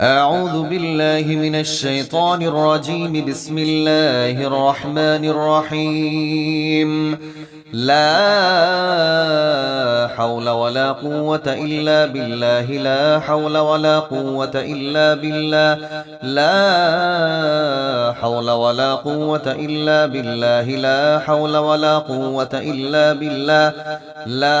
أعوذ بالله من الشيطان الرجيم. بسم الله الرحمن الرحيم. لا حول ولا قوة إلا بالله. لا حول ولا قوة إلا بالله. لا حول ولا قوة إلا بالله. لا حول ولا قوة إلا بالله. لا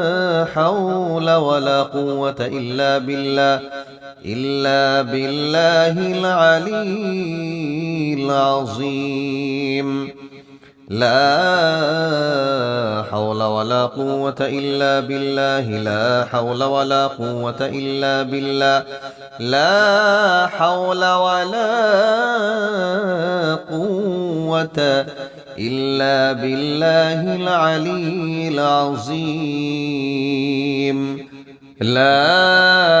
حول ولا قوة إلا بالله إلا بالله العلي العظيم. لا حول ولا قوة إلا بالله لا حول ولا قوة إلا بالله لا حول ولا قوة إلا بالله إلا بالله العلي العظيم. لا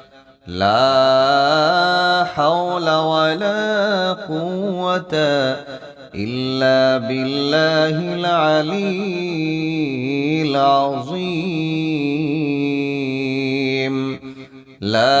لا حول ولا قوة إلا بالله العلي العظيم. لا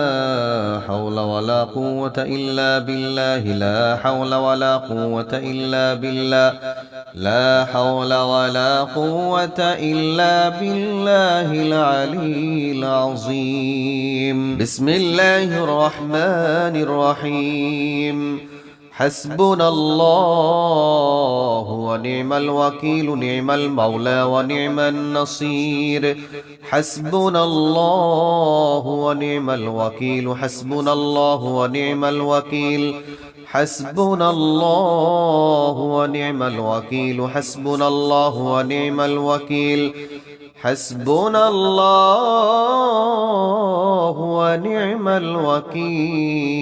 حول ولا قوة إلا بالله لا حول ولا قوة إلا بالله لا حول ولا قوة إلا بالله العلي العظيم. بسم الله الرحمن الرحيم. حسبنا الله ونعم الوكيل نعم المولى ونعم النصير. حسبنا الله ونعم الوكيل حسبنا الله ونعم الوكيل. حسبنا الله ونعم الوكيل حسبنا الله ونعم الوكيل. حسبنا الله ونعم الوكيل.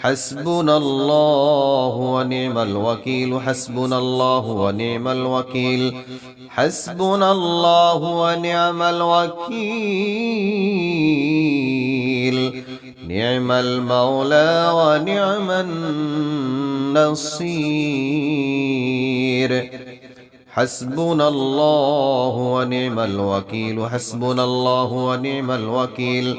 حسبنا الله ونعم الوكيل حسبنا الله ونعم الوكيل حسبنا الله ونعم الوكيل. نعم المولى ونعم النصير. حسبنا الله ونعم الوكيل حسبنا الله ونعم الوكيل.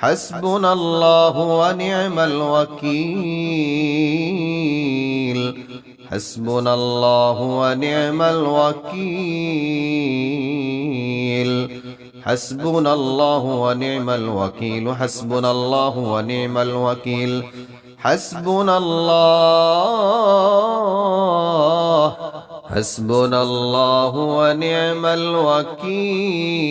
حسبنا الله ونعم الوكيل. حسبنا الله ونعم الوكيل. حسبنا الله ونعم الوكيل. حسبنا الله ونعم الوكيل. حسبنا الله. حسبنا الله ونعم الوكيل.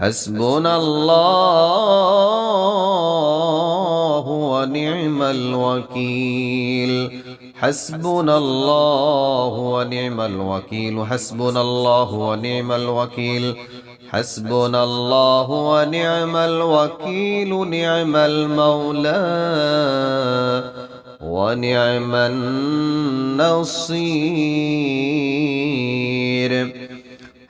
حسبنا الله ونعم الوكيل. حسبنا الله ونعم الوكيل. حسبنا الله ونعم الوكيل. حسبنا الله ونعم الوكيل. نعم المولى ونعم النصير.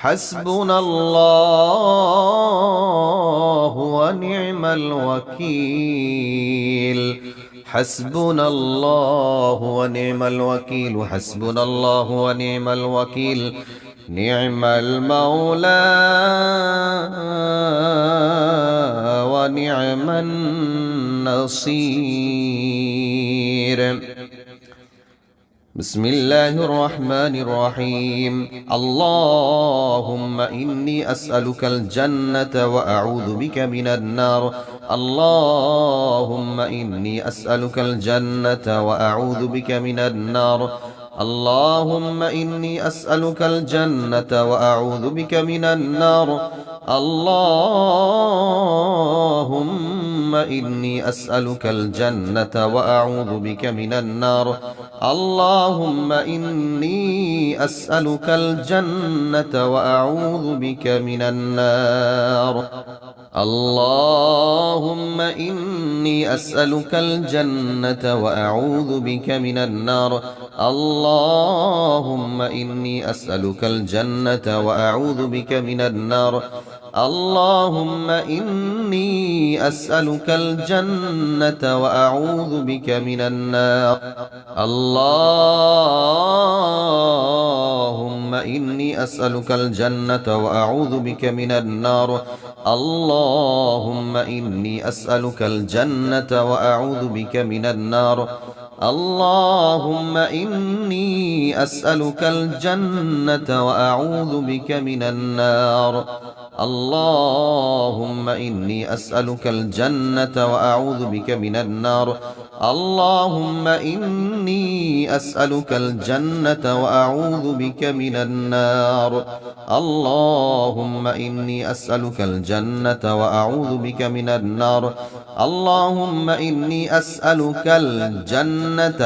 حسبنا الله ونعم الوكيل. حسبنا الله ونعم الوكيل. حسبنا الله ونعم الوكيل. نعم المولى ونعم النصير. بسم الله الرحمن الرحيم. اللهم إني أسألك الجنة وأعوذ بك من النار. اللهم إني أسألك الجنة وأعوذ بك من النار. اللهم إني أسألك الجنة وأعوذ بك من النار. اللهم إني أسألك الجنة وأعوذ بك من النار. اللهم إني أسألك الجنة وأعوذ بك من النار. اللهم إني أسألك الجنة وأعوذ بك من النار. اللهم إني أسألك الجنة وأعوذ بك من النار. اللهم إني أسألك الجنة وأعوذ بك من النار. اللهم إني أسألك الجنة وأعوذ بك من النار. اللهم إني أسألك الجنة وأعوذ بك من النار. اللهم إني أسألك الجنة وأعوذ بك من النار. اللهم إني أسألك الجنة وأعوذ بك من النار. اللهم إني أسألك الجنة وأعوذ بك من النار. اللهم إني أسألك الجنة وأعوذ بك من النار. اللهم إني أسألك الجنة.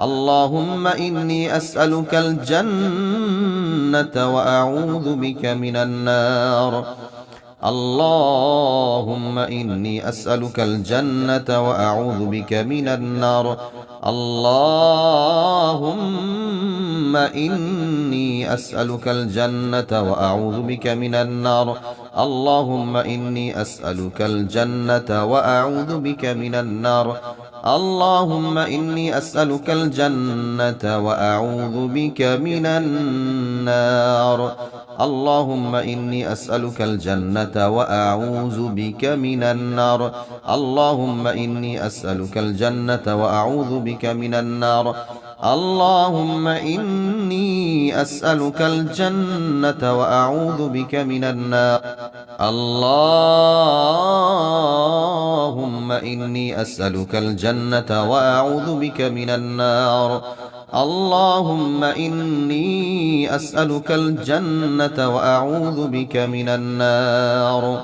اللهم إني أسألك الجنة وأعوذ بك من النار. اللهم إني أسألك الجنة وأعوذ بك من النار. اللهم إني أسألك الجنة وأعوذ بك من النار. اللهم إني أسألك الجنة وأعوذ بك من النار. اللهم إني أسألك الجنة وأعوذ بك من النار. اللهم إني أسألك الجنة وأعوذ بك من النار. اللهم إني أسألك الجنة وأعوذ بك من النار. اللهم إني أسألك الجنة وأعوذ بك من النار. اللهم إني أسألك الجنة وأعوذ بك من النار. اللهم إني أسألك الجنة وأعوذ بك من النار.